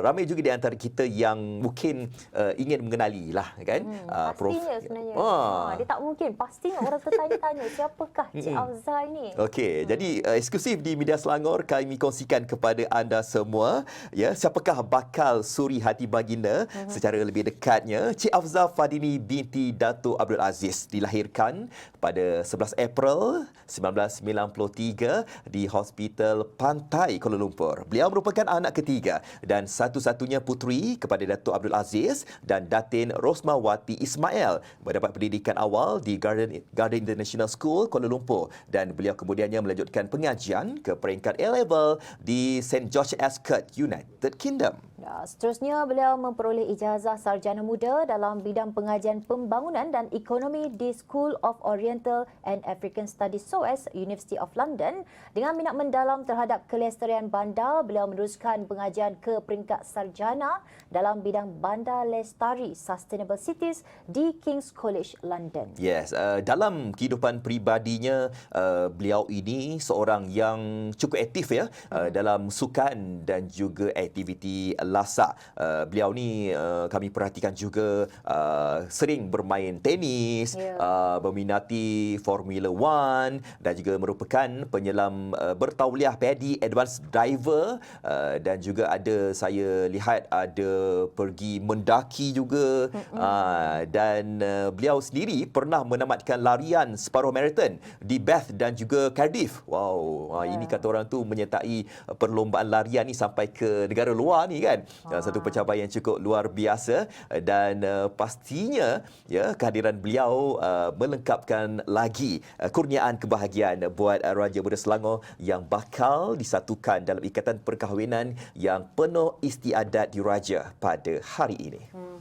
ramai juga di antara kita yang mungkin uh, ingin mengenali lah kan. Hmm, Uh, Prof- pastinya sebenarnya. Ah. Ha, dia tak mungkin. Pastinya orang tertanya-tanya siapakah Cik Mm-mm. Afza ini. Okey, hmm. jadi uh, eksklusif di Media Selangor kami kongsikan kepada anda semua ya siapakah bakal suri hati baginda hmm. secara lebih dekatnya. Cik Afza Fadini binti Datuk Abdul Aziz dilahirkan pada 11 April 1993 di Hospital Pantai Kuala Lumpur. Beliau merupakan anak ketiga dan satu-satunya puteri kepada Datuk Abdul Aziz dan Datin Rosmawati Ismail. Mendapat pendidikan awal di Garden Garden International School Kuala Lumpur dan beliau kemudiannya melanjutkan pengajian ke peringkat A-level di St George Ascot, United Kingdom. Ya, seterusnya beliau memperoleh ijazah sarjana muda dalam bidang pengajian pembangunan dan ekonomi di School of Oriental and African Studies SOAS University of London. Dengan minat mendalam terhadap kelestarian bandar, beliau meneruskan pengajian ke peringkat sarjana dalam bidang bandar lestari Sustainable Cities di King's College London. Yes, uh, dalam kehidupan peribadinya uh, beliau ini seorang yang cukup aktif ya uh, dalam sukan dan juga aktiviti lasak. Uh, beliau ni uh, kami perhatikan juga uh, sering bermain tenis, Ya. uh, berminati Formula One dan juga merupakan penyelam uh, bertauliah padi advanced driver uh, dan juga ada saya lihat ada pergi mendaki juga uh, dan uh, beliau sendiri pernah menamatkan larian separuh marathon di Bath dan juga Cardiff. Wow, Ya. ini kata orang tu menyertai uh, perlombaan larian ni sampai ke negara luar ni kan. Uh, satu pencapaian yang cukup luar biasa uh, dan uh, pastinya ya kehadiran beliau uh, melengkapkan lagi uh, kurniaan kebahagiaan buat uh, Raja Muda Selangor yang bakal disatukan dalam ikatan perkahwinan yang penuh istiadat diraja pada hari ini. Hmm.